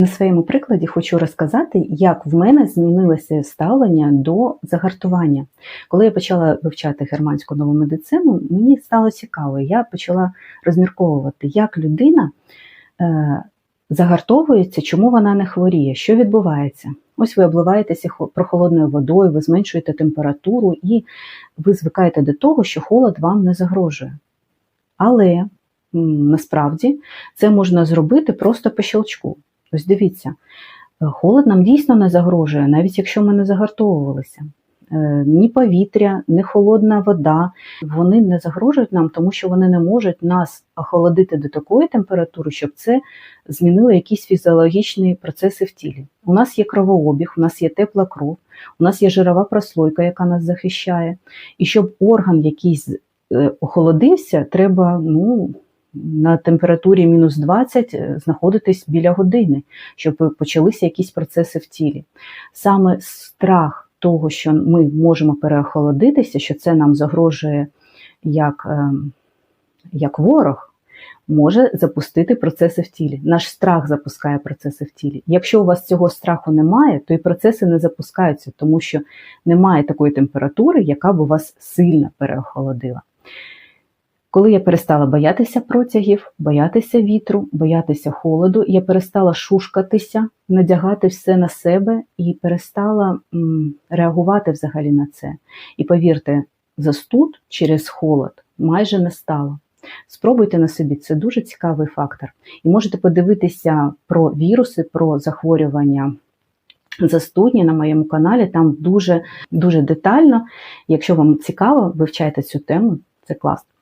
На своєму прикладі хочу розказати, як в мене змінилося ставлення до загартування. Коли я почала вивчати германську нову медицину, мені стало цікаво. Я почала розмірковувати, як людина е, загартовується, чому вона не хворіє, що відбувається. Ось ви обливаєтеся прохолодною водою, ви зменшуєте температуру і ви звикаєте до того, що холод вам не загрожує. Але насправді це можна зробити просто по щелчку. Ось дивіться, е, холод нам дійсно не загрожує, навіть якщо ми не загартовувалися. Е, Ні повітря, ні холодна вода, вони не загрожують нам, тому що вони не можуть нас охолодити до такої температури, щоб це змінило якісь фізіологічні процеси в тілі. У нас є кровообіг, у нас є тепла кров, у нас є жирова прослойка, яка нас захищає. І щоб орган якийсь е, охолодився, треба ну, на температурі мінус 20 е, знаходитись біля години, щоб почалися якісь процеси в тілі. Саме страх того, що ми можемо переохолодитися, що це нам загрожує як, ем, як ворог, може запустити процеси в тілі. Наш страх запускає процеси в тілі. Якщо у вас цього страху немає, то і процеси не запускаються, тому що немає такої температури, яка б у вас сильно переохолодила. Коли я перестала боятися протягів, боятися вітру, боятися холоду, я перестала шушкатися, надягати все на себе і перестала м, реагувати взагалі на це. І повірте, застуд через холод майже не стало. Спробуйте на собі, це дуже цікавий фактор. І можете подивитися про віруси, про захворювання застудні на моєму каналі. Там дуже, дуже детально. Якщо вам цікаво, вивчайте цю тему, це класно.